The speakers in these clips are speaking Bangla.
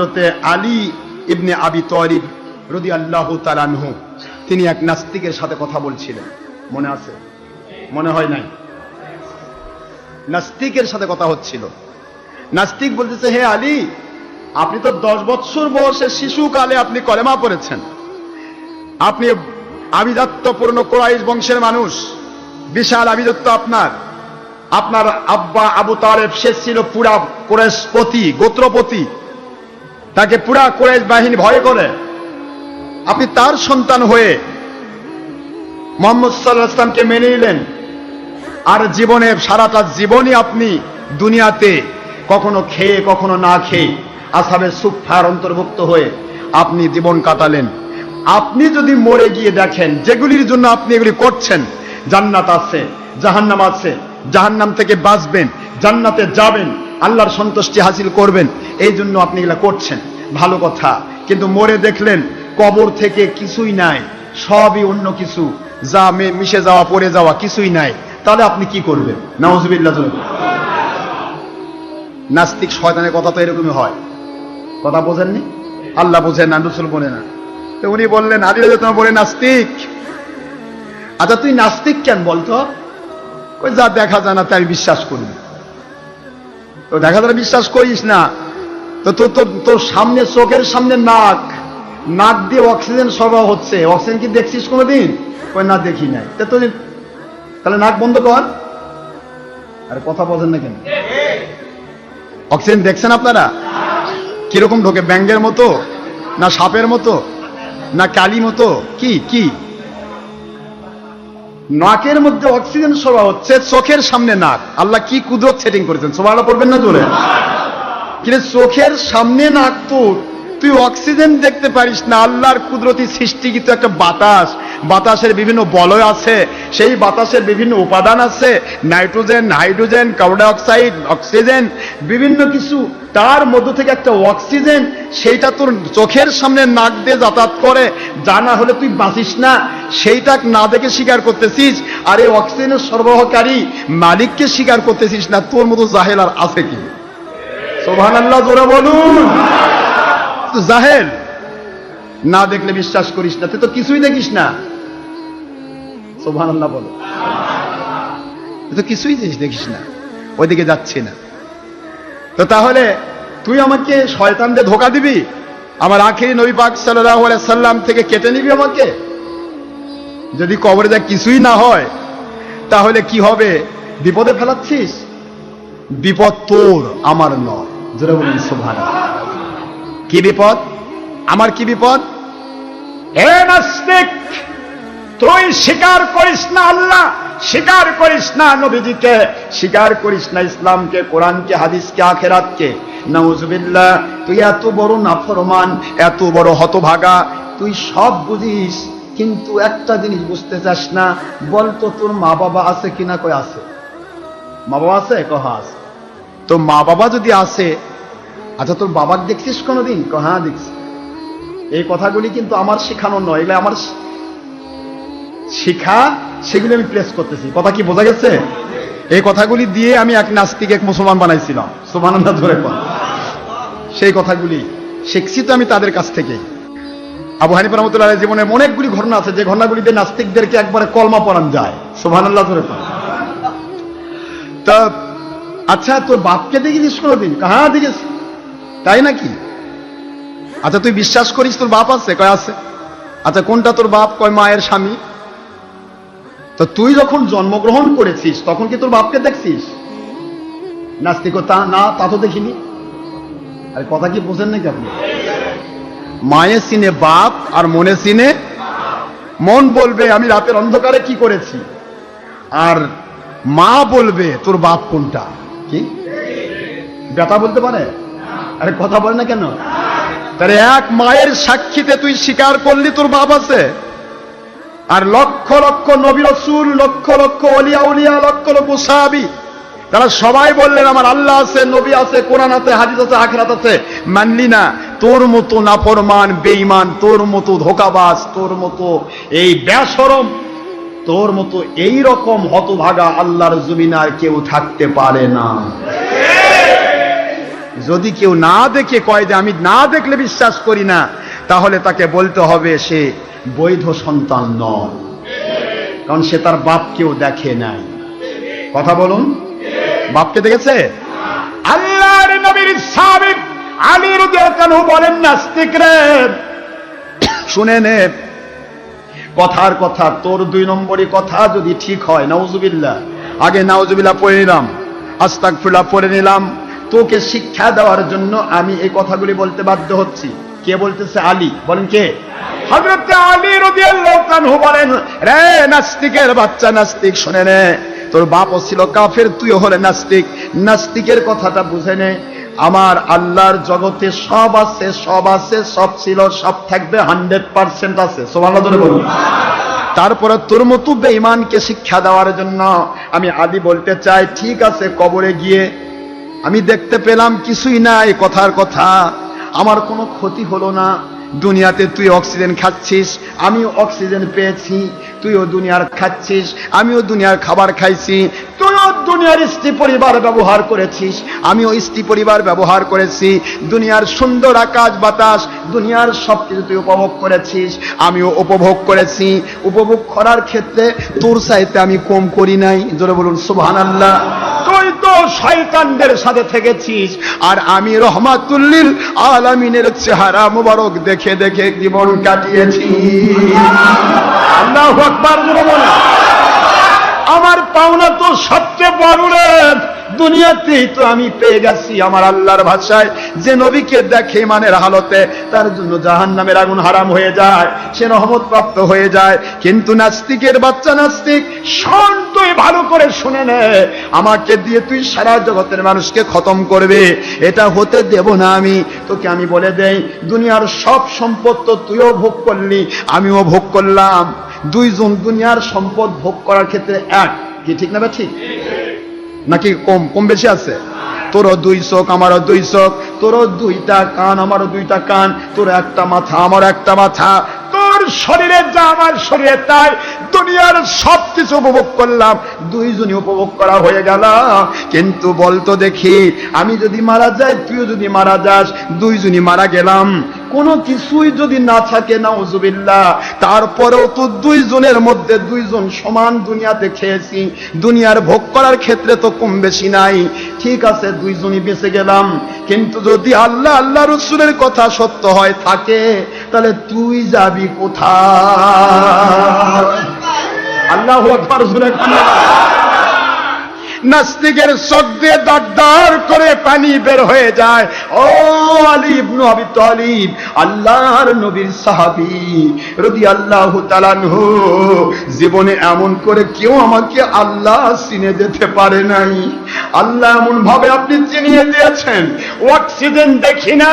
হজরতে আলী ইবনে আবি তরিব রদি আল্লাহ তালানহু তিনি এক নাস্তিকের সাথে কথা বলছিলেন। মনে আছে? মনে হয় নাই। নাস্তিকের সাথে কথা হচ্ছিল। নাস্তিক বলতেছে, হে আলী, আপনি তো দশ বৎসর বয়সে শিশুকালে আপনি কলেমা পড়েছেন। আপনি আভিজাত্যপূর্ণ কোরাইশ বংশের মানুষ। বিশাল আভিজাত্য আপনার। আপনার আব্বা আবু তালেব সে ছিল পুরা কোরেশপতি গোত্রপতি। তাকে পুরা কোরেশ বাহিনী ভয় করে। আপনি তার সন্তান হয়ে মোহাম্মদ সাল্লাহ ইসলামকে মেনে নিলেন। আর জীবনে সারাটা জীবনই আপনি দুনিয়াতে কখনো খেয়ে, কখনো না খেয়ে আসাবের সুফার অন্তর্ভুক্ত হয়ে আপনি জীবন কাটালেন। আপনি যদি মরে গিয়ে দেখেন, যেগুলির জন্য আপনি এগুলি করছেন, জান্নাত আছে, জাহান্নাম আছে, জাহান্নাম থেকে বাঁচবেন, জান্নাতে যাবেন, আল্লাহর সন্তুষ্টি হাসিল করবেন এই জন্য আপনি এগুলা করছেন। ভালো কথা। কিন্তু মরে দেখলেন কবর থেকে কিছুই নাই। সবই অন্য কিছু। যা মিশে যাওয়া, পড়ে যাওয়া কিছুই নাই। তাহলে আপনি কি করবেন? নাউজুবিল্লাহ নাস্তিক শয়তানের কথা তো এরকমই হয়। কথা বোঝেননি? আল্লাহ বোঝেন না রসুল বলে না। তো উনি বললেন, আলী তোমার বলে, নাস্তিক। আচ্ছা তুই নাস্তিক কেন বলতো? ওই যা দেখা যায় না, তাই আমি বিশ্বাস করি। তো দেখা যায় বিশ্বাস করিস না। তোর সামনে চোখের সামনে নাক। নাক দিয়ে অক্সিজেন সরবরাহ হচ্ছে। অক্সিজেন কি দেখছিস কোনোদিন? ওই না, দেখি নাই। তা তাহলে নাক বন্ধ কর। আরে কথা বলেন না কেন? অক্সিজেন দেখছেন আপনারা? কীরকম ঢোকে? ব্যাঙ্গের মতো? না সাপের মতো? না কালি মতো? কি কি? নাকের মধ্যে অক্সিজেন সরবরাহ হচ্ছে চোখের সামনে নাক। আল্লাহ কি কুদরত সেটিং করেছেন? সবাই পড়বেন না জোরে। কিন্তু চোখের সামনে নাক তোর। তুই অক্সিজেন দেখতে পারিস না, আল্লাহর কুদরতি সৃষ্টি কিন্তু একটা বাতাস। বাতাসের বিভিন্ন বলয় আছে, সেই বাতাসের বিভিন্ন উপাদান আছে, nitrogen, hydrogen, carbon dioxide oxygen, বিভিন্ন কিছু। তার মধ্য থেকে একটা অক্সিজেন, সেইটা তোর চোখের সামনে নাক দিয়ে যাতায়াত করে। জানা হলে তুই বাঁচিস না। সেইটা না দেখে স্বীকার করতেছিস, আর এই অক্সিজেনের সরবরাহকারী মালিককে স্বীকার করতেছিস না। তোর মতো জাহেল আর আছে কি? সোভান আল্লাহ জোরে বলুন। জাহেল, না দেখলে বিশ্বাস করিস না, তুই তো কিছুই দেখিস না। সোভান আল্লাহ বলো। তুই তো কিছুই দেখিস দেখিস না, ওইদিকে যাচ্ছি না। তো তাহলে তুই আমাকে শয়তানদের ধোকা দিবি? আমার আখেরি নবী পাক সাল্লাহ সাল্লাম থেকে কেটে নিবি আমাকে? যদি কবরে যা কিছুই না হয়, তাহলে কি হবে? বিপদে ফেলাচ্ছিস? বিপদ তোর আমার নয়। জোরে বলুন সোভান কি বিপদ? আমার কি বিপদ? হে নাস্তিক, তুই স্বীকার করিস না আল্লাহ, স্বীকার করিস না নবীজিকে, স্বীকার করিস না ইসলামকে, কোরআনকে, হাদিসকে, আখেরাতকে। নাউজুবিল্লাহ, তুই এত বড় নাফরমান, এত বড় হতভাগা, তুই সব বুঝিস, কিন্তু একটা জিনিস বুঝতে চাস না বলতো তোর মা বাবা আছে কিনা কই আছে? মা বাবা আছে? কহা আছে? তো মা বাবা যদি আসে আচ্ছা তোর বাবাকে দেখছিস কোনোদিন? হ্যাঁ দেখছি। এই কথাগুলি কিন্তু আমার শেখানো নয়, এগুলো আমার শিখা, সেগুলি আমি প্লেস করতেছি। কথা কি বোঝা গেছে? এই কথাগুলি দিয়ে আমি এক নাস্তিক, এক মুসলমান বানাইছিলাম। সুবহানাল্লাহ, ধরে কর সেই কথাগুলি শিখছি তো আমি তাদের কাছ থেকে। আবু হানিফ রহমতুল্লাহ জীবনে অনেকগুলি ঘটনা আছে, যে ঘটনাগুলিতে নাস্তিকদেরকে একবারে কলমা পড়ান যায়। সুবহানাল্লাহ, ধরে কর তা আচ্ছা তোর বাপকে দেখেছিস কোনোদিন? হ্যাঁ দেখেছি তাই নাকি? আচ্ছা তুই বিশ্বাস করিস তোর বাপ আছে? কয় আছে? আচ্ছা কোনটা তোর বাপ? কয় মায়ের স্বামী? তো তুই যখন জন্মগ্রহণ করেছিস, তখন কি তোর বাপকে দেখছিস? নাস্তিকতা? না, তা তো দেখিনি। আরে, কথা কি বোঝেন নাকি আপনি? মায়ে সিনে বাপ আর মনে সিনে মন বলবে, আমি রাতের অন্ধকারে কি করেছি? আর মা বলবে, তোর বাপ কোনটা? কি? বেটা বলতে পারে? আরে কথা বলে না কেন? তাহলে এক মায়ের সাক্ষীতে তুই স্বীকার করলি তোর বাপ আছে। আর লক্ষ লক্ষ নবী রসুল, লক্ষ লক্ষ অলিয়া উলিয়া, লক্ষ লক্ষ সাহাবি, তারা সবাই বললেন, আমার আল্লাহ আছে, নবী আছে, কোরআন আছে, হাদিস আছে, আখরাত আছে। মানলি না, তোর মতো নাফরমান, বেঈমান, তোর মতো ধোকাবাজ, তোর মতো এই ব্যাসরম তোর মতো এই রকম হতভাগা আল্লাহর জমিন আর কেউ থাকতে পারে না। যদি কেউ না দেখে কয় যে আমি না দেখলে বিশ্বাস করি না, তাহলে তাকে বলতে হবে সে বৈধ সন্তান নয়। কারণ সে তার বাপকেও দেখে নাই। কথা বলুন। বাপকে দেখেছে? আল্লাহর নবীর সাবিক আলী রাদিয়াল্লাহু বলেন রে শুনে নে কথার কথা, তোর দুই নম্বরই কথা যদি ঠিক হয়, নাউজুবিল্লাহ। আগে নাউজুবিল্লাহ পড়ে নিলাম, আস্তাগফিরুল্লাহ পড়ে নিলাম। তোকে শিক্ষা দেওয়ার জন্য আমি এই কথাগুলি বলতে বাধ্য হচ্ছি। কে বলতেছে আলী? বলেন কে? হযরত আলী বলেন, রে নাস্তিকের বাচ্চা নাস্তিক, শুনে নে। তোর বাপও ছিল কাফের, তুইও হলে নাস্তিক। নাস্তিকের কথাটা বুঝে নে। আমার আল্লাহর জগতে সব আছে সব আছে, সব ছিল, সব থাকবে, হান্ড্রেড পার্সেন্ট আছে। তারপরে তোর মতো বেঈমানকে শিক্ষা দেওয়ার জন্য আমি আদি বলতে চাই, ঠিক আছে, কবরে গিয়ে। আমি দেখতে পেলাম কিছুই নাই, কথার কথা। আমার কোনো ক্ষতি হলো না। দুনিয়াতে তুই অক্সিজেন খাচ্ছিস, আমিও অক্সিজেন পেয়েছি, তুইও দুনিয়ার খাচ্ছিস, আমিও দুনিয়ার খাবার খাইছি। দুনিয়ার স্ত্রী পরিবার ব্যবহার করেছিস, আমিও স্ত্রী পরিবার ব্যবহার করেছি। দুনিয়ার সুন্দর আকাশ, বাতাস, দুনিয়ার সব কিছু তুই উপভোগ করেছিস, আমিও উপভোগ করেছি। উপভোগ করার ক্ষেত্রে তোর চাইতে আমি কম করি নাই। জোরে বলুন সুবহান আল্লাহ তুই তো শয়তানদের সাথে থেকেছিস, আর আমি রহমাতুল্লিল আলামিনের চেহারা মুবারক দেখে দেখে জীবন কাটিয়েছি। আল্লাহু আকবার, জোরে বলুন। আমার পাওনা তো সবচেয়ে বড় রে। দুনিয়াতেই তো আমি পেয়ে গেছি আমার আল্লাহর ভাষায়। যে নবীকে দেখে মানের হালতে, তার জন্য জাহান নামের আগুন হারাম হয়ে যায়, সে রহমত প্রাপ্ত হয়ে যায়। কিন্তু নাস্তিকের বাচ্চা নাস্তিক শোন তুই ভালো করে শুনে নে, আমাকে দিয়ে তুই সারা জগতের মানুষকে খতম করবে। এটা হতে দেব না আমি, তোকে আমি বলে দেই, দুনিয়ার সব সম্পদ তো তুইও ভোগ করলি, আমিও ভোগ করলাম। দুইজন দুনিয়ার সম্পদ ভোগ করার ক্ষেত্রে এক, কি ঠিক না ঠিক? নাকি কম কম বেশি আছে? তোরও দুই চোখ, আমারও দুই চোখ। তোরও দুইটা কান, আমারও দুইটা কান। তোর একটা মাথা আমার একটা মাথা। তোর শরীরে যা আমার শরীরে তাই। দুনিয়ার সব কিছু উপভোগ করলাম। দুইজনই উপভোগ করা হয়ে গেল। কিন্তু বলতো দেখি, আমি যদি মারা যাই, তুইও যদি মারা যাস, দুইজনই মারা গেলাম। কোনো কিছুই যদি না থাকে না উজুবিল্লাহ তারপরেও তো দুইজনের মধ্যে দুইজন সমান দুনিয়াতে খেয়েছি। দুনিয়ার ভোগ করার ক্ষেত্রে তো কম বেশি নাই। ঠিক আছে, দুইজনই বেঁচে গেলাম। কিন্তু যদি আল্লাহ আল্লাহ রসুলের কথা সত্য হয়, থাকে, তাহলে তুই যাবি কোথায়? আল্লাহ আকবার নাস্তিকের সদ্যে দরদার করে পানি বের হয়ে যায়। ও আলিব নবী তালিব, আল্লাহর নবীর সাহাবি রবি আল্লাহ তালানহু জীবনে এমন করে কেউ আমাকে আল্লাহ চিনে যেতে পারে নাই। আল্লাহ এমন ভাবে আপনি চিনিয়ে দিয়েছেন, অক্সিজেন দেখি না,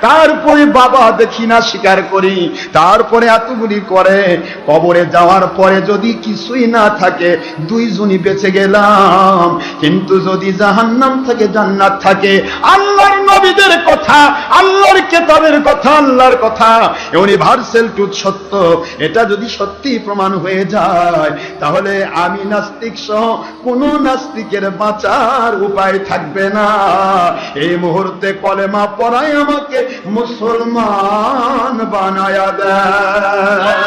তারপরে বাবা দেখি না, স্বীকার করি। তারপরে এতগুলি করে, কবরে যাওয়ার পরে যদি কিছুই না থাকে, দুইজনই বেঁচে গেলাম। কিন্তু যদি জাহান্নাম থাকে জান্নাত থাকে, আল্লাহর নবীদের কথা, আল্লাহর কেতাবের কথা, আল্লাহর কথা ইউনিভার্সাল ট্রুথ সত্য। এটা যদি সত্যি প্রমাণ হয়ে যায়, তাহলে আমি নাস্তিক সহ কোন নাস্তিকের বাঁচার উপায় থাকবে না। এই মুহূর্তে কলেমা পড়ায় আমাকে মুসলমান বানায়া দেয়।